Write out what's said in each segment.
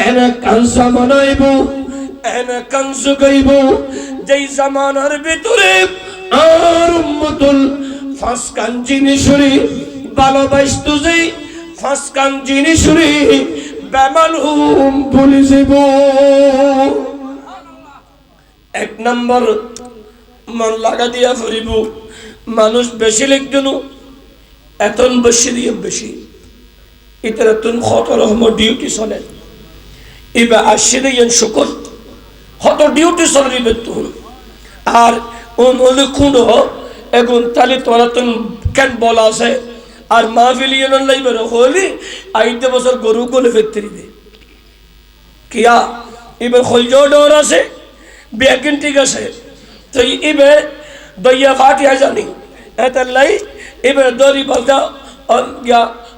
এনে কাংস বানাইব এনে কাংস গাইব যেই জামানার ভিতরে আর উম্মতুল ফাসকান জিনিসুরি ভালোবাসতো যেই ফাসকান জিনিসুরি বেমালুম ভুলে যাব এক নম্বর, মন লাগা দিয়া ফুরিব মানুষ বেশি লিখজন এতন বেশি দিয়ে বেশি। ইতারা তুন হত রহম ডিউটি চলে ইবা আসছে দিয়েন শুকর হত ডিউটি চলে ইবে তুন আর ওন ওলে খুঁড এগুন তালি তোরা তুন কেন বলা আছে, আর মাহফিল ইয়েন লাইবে হলি, আইতে বছর গরু গলে ফেরতে দিবে কিয়া এবার খলজ ডর আছে বেকিন ঠিক আছে। তো ইবে দইয়া ফাটিয়া জানি। এতে লাই এবার দরি বলতা গিয়া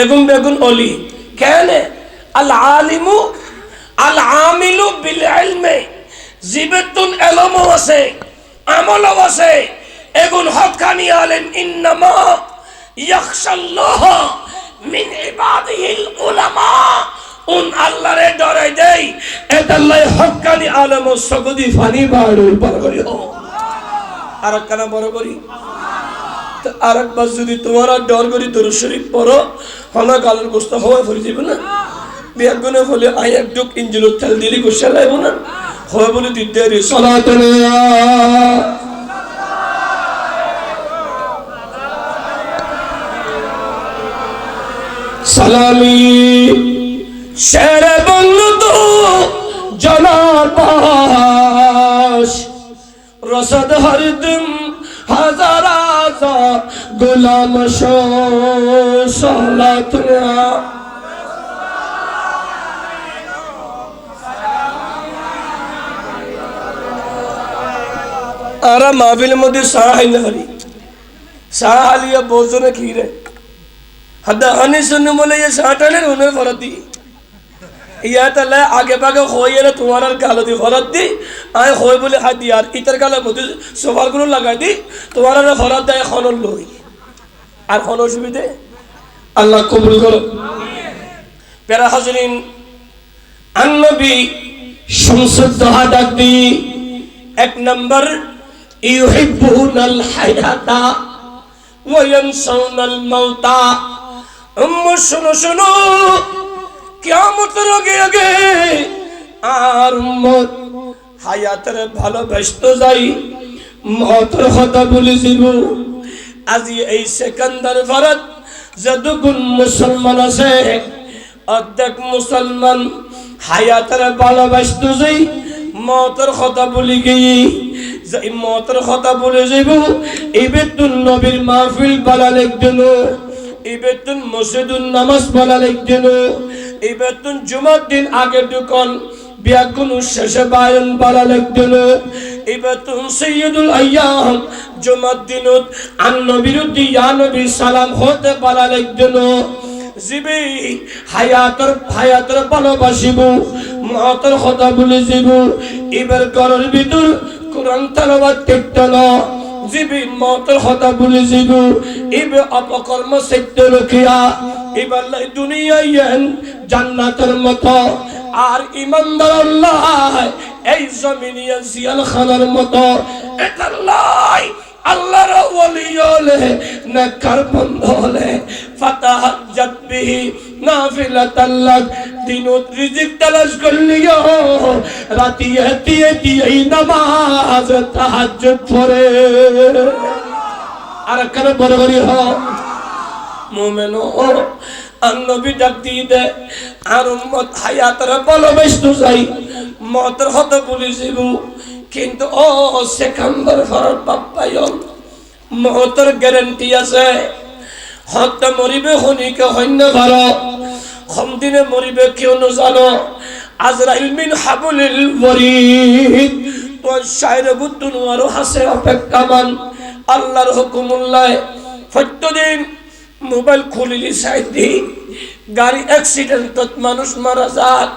এগুন বেগুন অলি। কেন? আল আলিমু আল আমিলু বিল ইলমে জিবেতুন এলমও আছে, আমলও আছে। এগুন হকানি আলেম ইন্নামা ইয়াখশাল্লাহ মিন ইবাদিহিল উলামা। উন আল্লাহরে ডরাই দেই এতাল্লাই হকানি আলেম সগদি ফানি বাড়ুর পার করি আর কানা বড় করি। আর একবার যদি তোমার আর ডর করি, তোর শরীর পড়ো হনা গালের গোস্ত হওয়া ফেলে যাবে না। বিয়াগুনে হলে আই একটু ইঞ্জিনের তেল দিলি গোসা লাগবো না। হয় বলে দিতে রে সনাতনে সালামি। শের বন্ধু তো জনাবাস রসদ হরদম গোলাম সালাতনা আরা মাহফিলের মধ্যে সাহাইলে হরি সাহালিয়া বোঝনে খিরে হাদা আনি শুনে বলে ये সাঁটালের উনে ফরত দি। ইয়া তাহলে আগে পাগে হয়ে এলে তোমার আর গালো দি, ফরত দি। আয় হয়ে বলে হাত দি, আর ইতার গালের মধ্যে সোফারগুলো লাগাই দি। তোমার আর ফরত দেয় এখন লই। আর কোন অসুবিধে? আল্লাহ কবুল করো পেরা হাজরিন, আন্নবী সংসদ দহা ডাক এক নম্বর ইউহিব্বুনাল হায়াতা ওয়া মাউতা। উম্মু, শুনো শুনো কিয়ামতের আগে আগে আর উম্মত হায়াতের ভালোবাসতে যাই, মহতর কথা বলে যাব আজি এই সেকান্দার ভারত যতগুণ মুসলমান আছে, অর্ধেক মুসলমান হায়াতের ভালোবাসতে যাই, মতের কথা বলি গিয়ে যাই মতের কথা বলে যাব এই বেতুন নবীর মাহফিল বলা লিখদিন এই বেতুন মসজিদুন নামাজ বলা লিখদিন এই বেতুন জুমার দিন আগে ঢুকন বিয়াগুন শেষে বায়ন বলা লিখদিন এই বেতুন সৈয়দুল জুমার দিনত আন নবীর ইয়া নবী সালাম হতে বলা লিখদিন জিবি হায়াতর হায়াতর ভালোবাসিব, মহতর কথা বলে যাব এবার ঘরের ভিতর কোরআন তালাবাদ দেখতল জিবি মহতর কথা বলে যাব এবে অপকর্ম সত্য রখিয়া এবার দুনিয়ায় জান্নাতের মতো। আর ইমানদার আল্লাহ এই জমিনিয়া জিয়াল খানার মতো এটা লাই আল্লাহর ওলি হলে নেকর বন্ধ হলে ফাতাহাজ্জাত বিহি, নাফিলাতাল লাক দিনত রিজিক তালাশ করলিও রাতি হেতি হেতি এই নামাজ তাহাজ্জুদ পড়ে। আর কেন বড় করি হ, মোমেন নবী ডাক দিয়ে দে, আর উম্মত হায়াতের ভালোবাসতে যাই মতের হতে বলে যাব। কিন্তু ও সেখানবার ফরার বাপ্পায়ন মহতর গ্যারান্টি আছে। হত্যা মরিবে শনিকে সৈন্য ভার সম দিনে মরিবে কিয় নাজানো আজরাইল মিন হাবুলিল ওয়ারিদ। তো শায়র বুতুন আরও হাসে অপেক্ষামান। আল্লাহর হুকুমুল্লাহ প্রত্যেকদিন মোবাইল খুলিলি সাইদি। গাড়ি অ্যাক্সিডেন্টত মানুষ মারা যায়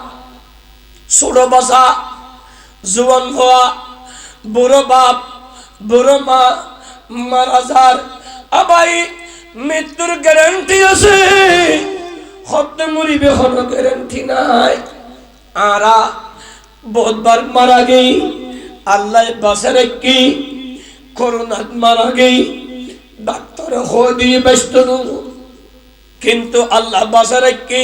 ছোট বাসা জুয়ান হওয়া বুড়ো বাপ বুড়ো মা মারা যার আবাই মৃত্যুর গ্যারান্টি আছে। হতে মরিবে কোনো গ্যারান্টি নাই। আরা বহুতবার মারা গেই। আল্লাহ বাসারে কি করোনাত মারা গেই। ডাক্তার হয়ে দিয়ে ব্যস্ত কিন্তু আল্লাহ বাজারে কি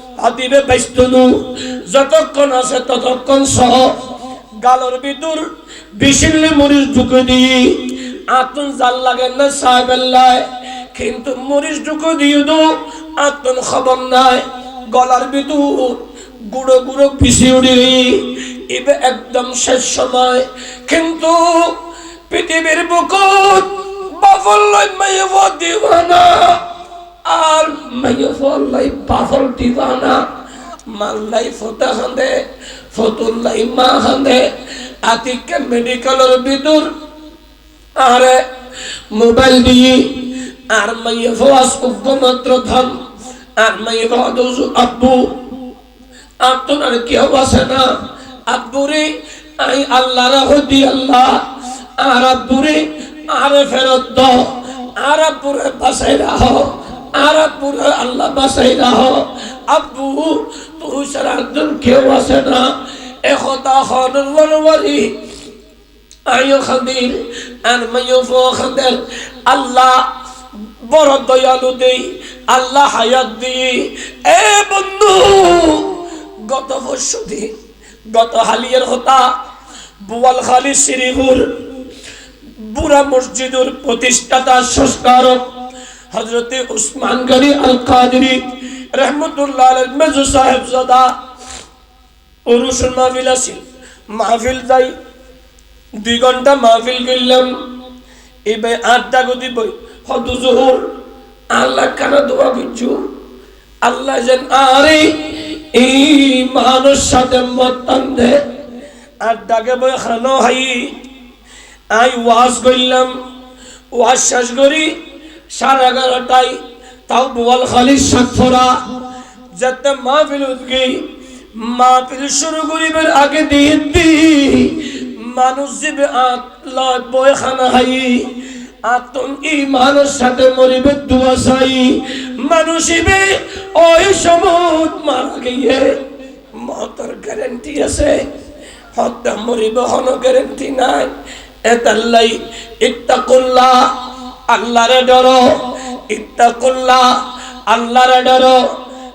হাতিবে ব্যস্তনু যতক্ষণ আছে ততক্ষণ সহ গালর ভিতর বিশিল্লি মরিচ ঢুকে দিয়ে আতুন জাল লাগে না সাহেবেল্লায় কিন্তু মরিচ ঢুকে দিয়ে দো আতুন খবর নাই। গলার ভিতর গুঁড়ো গুঁড়ো পিসি উড়ি এবে একদম শেষ সময়। কিন্তু পৃথিবীর বুকুত বাফল মাইয়ে দিওয়ানা আর মাইয়ে ফল্লাই বাফল দিওয়ানা মাল্লাই ফোতা হাঁদে ফতুল্লাই মা হাঁদে আতিকে মেডিকেলের ভিতর আরে, মোবাইল দিয়ে আর মাইয়ে ফোয়াস উপমাত্র ধন, আর মাইয়ে ফোয়াদুস আব্বু। আপনার কেউ না? আব্বুরে, আই আল্লাহ রাহদি আল্লাহ। আর আব্বুরে, আরে ফেরত দ। আর আব্বুরে বাসাই রাহো। আল্লাহ আব্বু আল্লাহ বড় দয়ালু দেই, আল্লাহ হায়াত দিই। এ বন্ধু, গত দিন, গত হালিয়ার হতা বুয়াল খালি শ্রীহুর বুড়া মসজিদুর প্রতিষ্ঠাতা সংস্কারক হজরতে উসমান গনি আল কাদরি রহমতুল্লাহ মেজু সাহেব জাদা পুরুষের মাহফিল আছিল মাহফিল যাই, দুই ঘণ্টা মাহফিল করলাম। এবার আটটা গতি বই হদু জোহর। আল্লাহ কানা দোয়া করছু? আল্লাহ যেন আরে এই মানুষ সাথে মতান দে। আর ডাকে বই খানো হাই। আই ওয়াজ করলাম। ওয়াজ শেষ করি সাড়ে এগারোটায় তাও বোয়াল খালি সাক্ষরা যাতে মাহফিল উদ্গি মাহফিল শুরু করিবার আগে দিয়ে দি মানুষ যাবে আত্মা বই খানা হাই এই মানুষ সাথে মরিবে দুয়া চাই। মানুষ ওই সমুদ মারা গিয়ে মতর গ্যারেন্টি আছে। হত্যা মরিব হন গ্যারেন্টি নাই। এতাল্লাই ইত্তাকুল্লাহ। আল্লাহরে ডরো, ইত্তাকুল্লাহ, আল্লাহরে ডরো।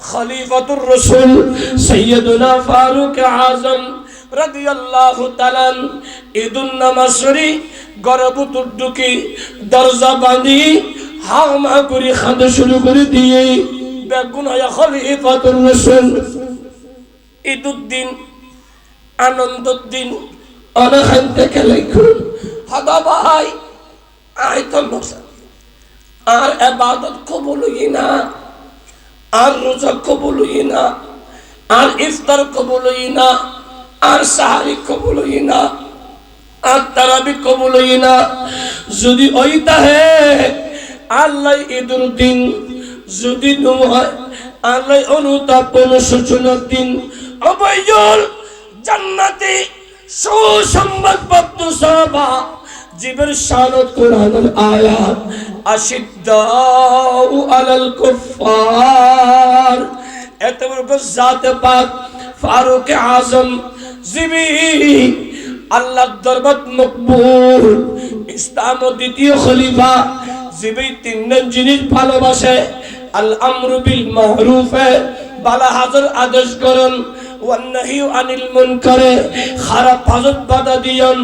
খলিফাতুর রাসূল সাইয়্যিদুনা ফারুক আযম রাদিয়াল্লাহু তাআলা ঈদুন নামাজরি গরবুতুর ঢুকি দরজা বাঁধি হামা করে খাঁদে শুরু করে দিয়ে, বেগুন হয় খলিফাতুর রাসূল। ঈদুদ্দিন আনন্দর দিন অনেক থেকে লেখুন, হদা ভাই আয় তো নসা আর এবাদত কবুল না, আর রোজা কবুল না, আর ইফতার কবুল না, আর সাহারি কবুল না, আর তারাবি কবুল না। যদি ওইটা হে আল্লাহ ঈদুর দিন যদি নয় আল্লাহ অনুতাপ অনুশোচনার দিন অবৈজল জান্নাতে সুসংবাদপত্র সাহাবা জীবের শানত কোরআনের আয়াত আশিদ্দাউ আলাল কুফার এত বড় জাতে পাক ফারুক আজম জিবি আল্লাহ দরবার মকবুল, ইসলাম দ্বিতীয় খলিফা জিবি তিনজন জিনিস ভালোবাসে, আল আমরু বিল মারুফে বালা হাজার আদেশ করেন, ওয়ান নাহিউ আনিল মুনকারে, খারাপ হাজত বাধা দিয়ন।